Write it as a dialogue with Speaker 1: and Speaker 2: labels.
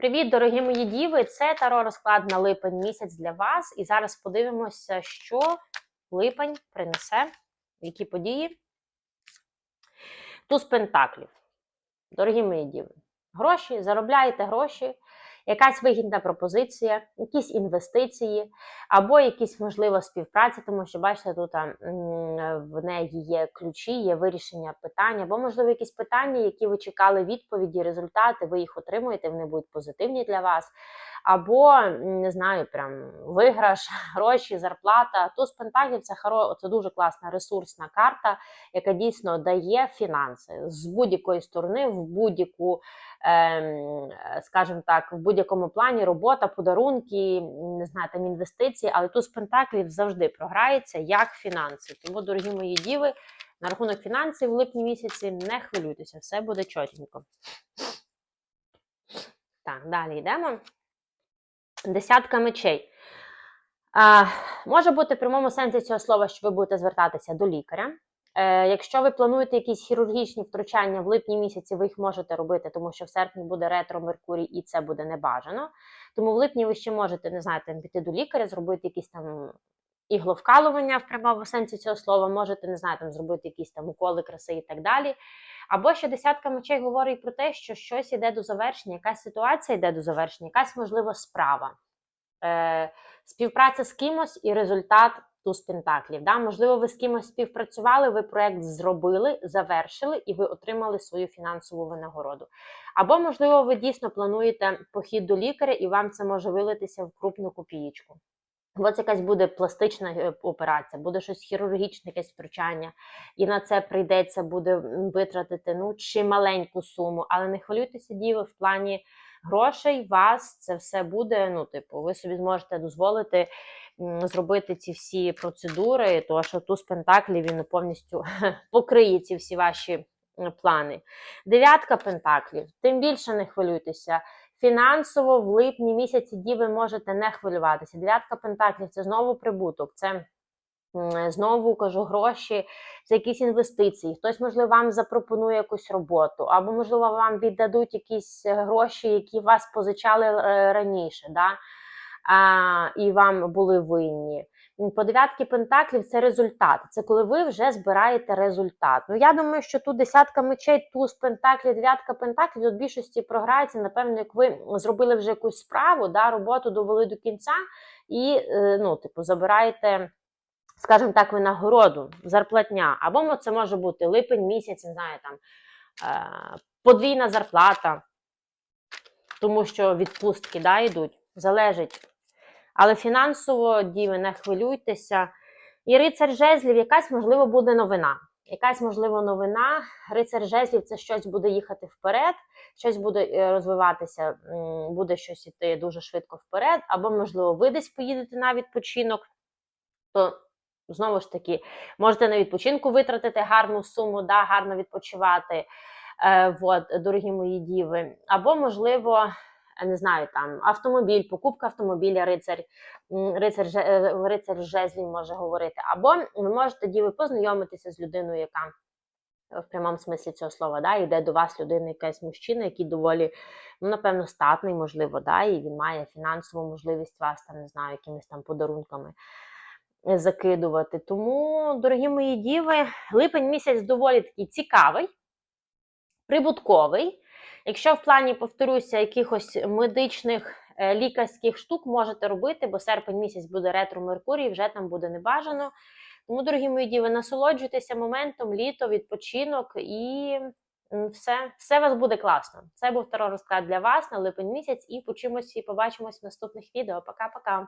Speaker 1: Привіт, дорогі мої діви! Це таро розклад на липень місяць для вас. І зараз подивимося, що липень принесе, які події. Туз Пентаклів. Дорогі мої діви, гроші, заробляєте гроші, якась вигідна пропозиція, якісь інвестиції, або якісь, можливо, співпраця, тому що, бачите, тут м, в неї є ключі, є вирішення питань, або, можливо, якісь питання, які ви чекали відповіді, результати, ви їх отримуєте, вони будуть позитивні для вас. Або, не знаю, прям виграш, гроші, зарплата. Туз Пентаклів це хоро, це дуже класна ресурсна карта, яка дійсно дає фінанси з будь-якої сторони, в будь-яку, скажімо так, в будь-якому плані робота, подарунки, не знаю, там інвестиції, але туз Пентаклів завжди програється як фінанси. Тому, дорогі мої діви, на рахунок фінансів в липні місяці не хвилюйтеся, все буде чотенько. Так, далі йдемо. Десятка мечей. А, може бути в прямому сенсі цього слова, що ви будете звертатися до лікаря. Е, якщо ви плануєте якісь хірургічні втручання в липні місяці, ви їх можете робити, тому що в серпні буде ретро Меркурій і це буде небажано. Тому в липні ви ще можете, не знаю, піти до лікаря, зробити якісь там ігловкалування в прямому сенсі цього слова, можете, не знаю, там зробити якісь там уколи краси і так далі. Або ще десятка мечей говорить про те, що щось йде до завершення, якась ситуація йде до завершення, якась можливо справа. Е, Співпраця з кимось і результат туз пентаклів. Да? Можливо, ви з кимось співпрацювали, ви проект зробили, завершили, і ви отримали свою фінансову винагороду. Або, можливо, ви дійсно плануєте похід до лікаря, і вам це може вилитися в крупну копієчку. Ось якась буде пластична е, операція, буде щось хірургічне, якесь втручання, і на це прийдеться буде витратити ну, чи маленьку суму, але не хвилюйтеся, діви, в плані грошей вас це все буде. Ну, типу, ви собі зможете дозволити зробити ці всі процедури, тому що туз пентаклів він повністю покриє ці всі ваші плани. Дев'ятка пентаклів, тим більше не хвилюйтеся. Фінансово в липні місяці діви можете не хвилюватися. Дев'ятка пентаклів це знову прибуток. Це знову кажу гроші, це якісь інвестиції. Хтось, можливо, вам запропонує якусь роботу, або, можливо, вам віддадуть якісь гроші, які вас позичали е, раніше, да? І вам були винні. По дев'ятки пентаклів це результат. Це коли ви вже збираєте результат. Ну я думаю, що тут десятка мечей, туз пентаклів, дев'ятка пентаклів от більшості програється. Напевно, як ви зробили вже якусь справу, да, роботу довели до кінця, і е, ну, типу, забираєте. Скажімо так, винагороду, зарплатня, або це може бути липень місяць, не знаю, там е, подвійна зарплата, тому що відпустки да, йдуть, залежить. Але фінансово, діви, не хвилюйтеся. І рицар жезлів, якась, можливо, буде новина. Якась, можливо, новина. Рицар жезлів це щось буде їхати вперед, щось буде е, розвиватися, буде щось іти дуже швидко вперед, або, можливо, ви десь поїдете на відпочинок, то знову ж таки, можете на відпочинку витратити гарну суму, да, гарно відпочивати, е, вот, дорогі мої діви. Або, можливо, не знаю, там автомобіль, покупка автомобіля, рицар, м, рицар, е, рицар жезлів може говорити. Або ви можете діви познайомитися з людиною, яка в прямому смислі цього слова, да, йде до вас людина, якась мужчина, який доволі, ну, напевно, статний, можливо, да, і він має фінансову можливість вас там, не знаю, якимись там подарунками е, закидувати. Тому, дорогі мої діви, липень місяць доволі такий цікавий, прибутковий. Якщо в плані, повторюся, якихось медичних е, лікарських штук можете робити, бо серпень місяць буде ретро Меркурій, вже там буде небажано. Тому, дорогі мої діви, насолоджуйтеся моментом, літо, відпочинок і все, все у вас буде класно. Це був таро розклад для вас на липень місяць, і почимось і побачимось в наступних відео. Пока-пока.